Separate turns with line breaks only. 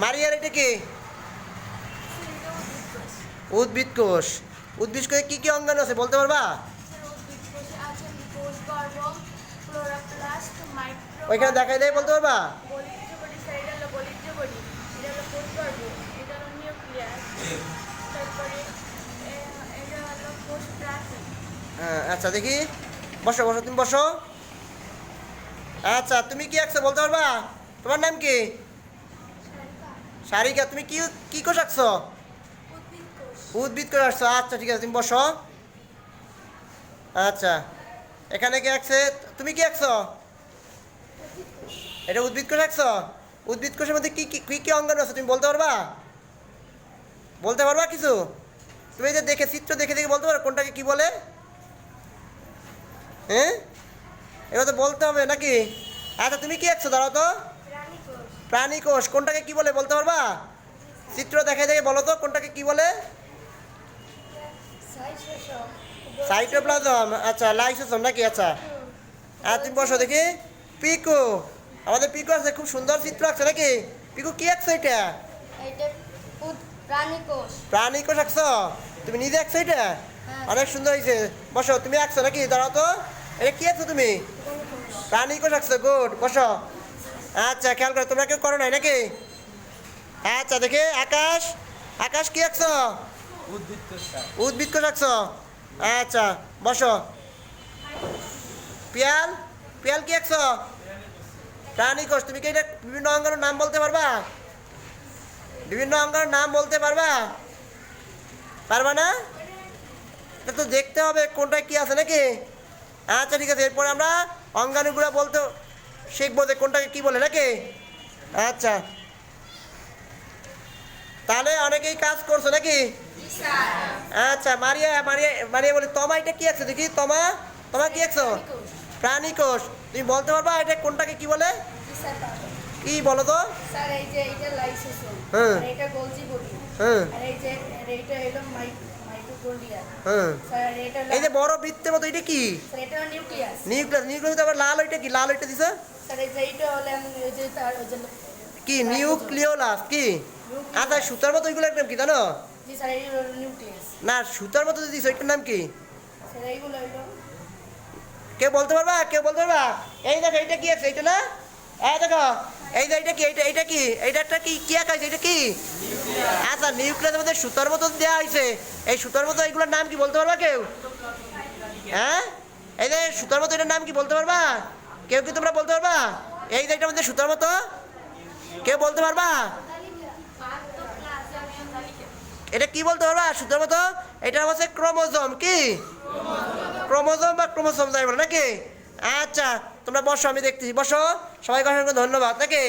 মারিয়ার এটা কি? উদ্ভিদ কোষ। উদ্ভিদ কোষে কি কি অঙ্গাণু আছে বলতে পারবা? ওইখানে দেখাই দেয় বলতে পারবা? হ্যাঁ আচ্ছা দেখি। বসো বসো, তুমি বসো। আচ্ছা তুমি কি আঁকছো বলতে পারবা? তোমার নাম কি? সারিকা, তুমি কি কি কোষ আঁকছো? উদ্ভিদ করে আঁকছো। আচ্ছা ঠিক আছে, তুমি বসো। আচ্ছা এখানে কি আঁকছে? তুমি কি আঁকছো? এটা উদ্ভিদ কোষ আঁকছো? উদ্ভিদ কোষের মধ্যে কি কি কি অঙ্গাণু আছে, তুমি বলতে পারবা? বলতে পারবা কিছু? তুমি যে দেখে, চিত্র দেখে দেখে বলতে পারো, কোনটাকে কি বলে? হ্যাঁ? এটা তো বলতে হবে নাকি? আচ্ছা তুমি কি আঁকছো? দাঁড়াও তো। প্রাণী কোষ কোনটাকে কি বলে বলতে পারবা? চিত্র দেখে দেখে বলো তো কোনটাকে কি বলে? সাইটোপ্লাজম আচ্ছা লাইসোসোম নাকি? আচ্ছা। আর তুমি বসো দেখি। পিকু আমাদের পিকু আছে খুব সুন্দর চিত্র আঁকছে নাকি? পিকু কি আঁকছো এটা?
প্রাণী কোষ।
আঁকছো? তুমি নিজে আঁকছো এটা?
হ্যাঁ।
অনেক সুন্দর হয়েছে। বসো তুমি আঁকছো নাকি? দাঁড়াও তো। এটা কি আঁকছো তুমি? প্রাণী কোষ আঁকছো গুড। বসো। আচ্ছা খেয়াল করো, তোমরা কেউ করো নাই নাকি? আচ্ছা দেখে, আকাশ আকাশ কি আঁকছো উদ্ভিদ কোষ আঁকছো আচ্ছা বসো। পিয়াল পিয়াল কি আঁকছো প্রাণী কোষ, তুমি কি এটা বিভিন্ন অঙ্গের নাম বলতে পারবা? বিভিন্ন অঙ্গের নাম বলতে পারবা? পারবা না? এটা তো দেখতে হবে কোনটা কি আছে নাকি? আচ্ছা ঠিক আছে, এরপরে আমরা অঙ্গাণুগুলো বলতে শিখব যে কোনটাকে কি বলে নাকি? আচ্ছা। তাহলে অনেকেই কাজ করছ নাকি? আচ্ছা মারিয়া মারিয়া মারিয়া বলে তমা এটা কি আছে দেখি তমা তোমা কি আছো প্রাণী কোষ তুমি বলতে পারবা এটা কোনটাকে কি বলে? কি বলো তো?
স্যার এই যে
হ্যাঁ। হ্যাঁ।
এই যে
হ্যাঁ। এই যে বড় বৃত্তের মতো এটা কি?
নিউক্লিয়াস
নিউক্লিয়াস আবার লাল ওইটা কি? লাল ওইটা দিছে? কি নিউক্লিওলাস কি? আচ্ছা সুতার মতো ওইগুলো একদম কি জানো?
এই
না সুতার মতো ওইটার নাম কি? বলতে পারবা? কে বলতে পারবা? এই দেখো এইটা কি আছে? এইটা না? এই দেখো এই যে এইটা কি? এইটা এইটা কি? এইটা একটা কি কি আঁকা এটা কি? আচ্ছা নিউক্লিয়াসের মধ্যে সুতার মতো দেওয়া হয়েছে। এই সুতার মতো এইগুলোর নাম কি বলতে পারবা কেউ? হ্যাঁ? এই যে সুতার মতো এটার নাম কি বলতে পারবা? কেউ কি তোমরা বলতে পারবা? এই যে এটার মধ্যে সুতার মতো। কেউ বলতে পারবা? এটা কি বলতে পারবা? সুতার মতো? এটা হচ্ছে ক্রোমোজোম, কি? ক্রোমোজোম বা ক্রোমোসোম যাই বলে, নাকি? আচ্ছা তোমরা বসো, আমি দেখতেছি। বসো। সবাই অসংখ্য ধন্যবাদ, নাকি?